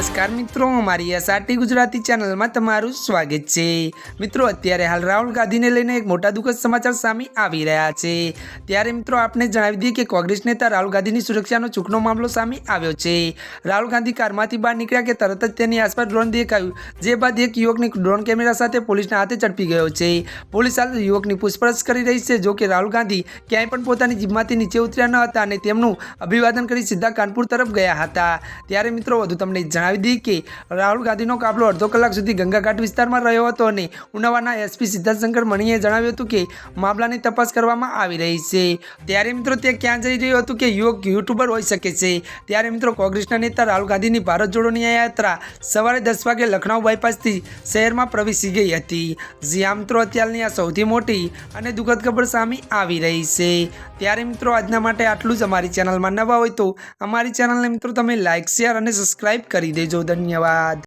નમસ્કાર મિત્રો, મારી એસઆરટી ગુજરાતી ચેનલમાં તમારું સ્વાગત છે. મિત્રો, અત્યારે હાલ રાહુલ ગાંધીને લઈને એક મોટા દુઃખદ સમાચાર સામે આવી રહ્યા છે. ત્યારે મિત્રો, આપને જણાવી દઈએ કે કોંગ્રેસ નેતા રાહુલ ગાંધીની સુરક્ષાનો ચૂકનો મામલો સામે આવ્યો છે. રાહુલ ગાંધી કારમાંથી બહાર નીકળ્યા કે તરત જ તેની આસપાસ ડ્રોન દેખાયું, જે બાદ એક યુવકની ડ્રોન કેમેરા સાથે પોલીસના હાથે ઝડપી ગયો છે. પોલીસ હાલ યુવકની પૂછપરછ કરી રહી છે, જોકે રાહુલ ગાંધી ક્યાંય પણ પોતાની જીભમાંથી નીચે ઉતર્યા ન હતા અને તેમનું અભિવાદન કરી સીધા કાનપુર તરફ ગયા હતા. ત્યારે મિત્રો, વધુ તમને જણાવી દઈએ કે રાહુલ ગાંધીનો કાફલો અડધો કલાક સુધી ગંગાઘાટ વિસ્તારમાં રહ્યો હતો અને ઉનાવાના એસપી સિદ્ધાર્થશંકર મણીએ જણાવ્યું હતું કે મામલાની તપાસ કરવામાં આવી રહી છે. ત્યારે મિત્રો તે ક્યાં જઈ રહ્યું હતું કે યુવક યુટ્યુબર હોઈ શકે છે. ત્યારે મિત્રો કોંગ્રેસના નેતા રાહુલ ગાંધીની ભારત જોડોની આ યાત્રા સવારે દસ વાગે લખનઉ બાયપાસથી શહેરમાં પ્રવેશી ગઈ હતી. જ્યાં મિત્રો, અત્યારની આ સૌથી મોટી અને દુઃખદ ખબર સામે આવી રહી છે. ત્યારે મિત્રો આજના માટે આટલું જ. અમારી ચેનલમાં નવા હોય તો અમારી ચેનલને મિત્રો તમે લાઇક શેર અને સબસ્ક્રાઇબ કરી દેજો ધન્યવાદ.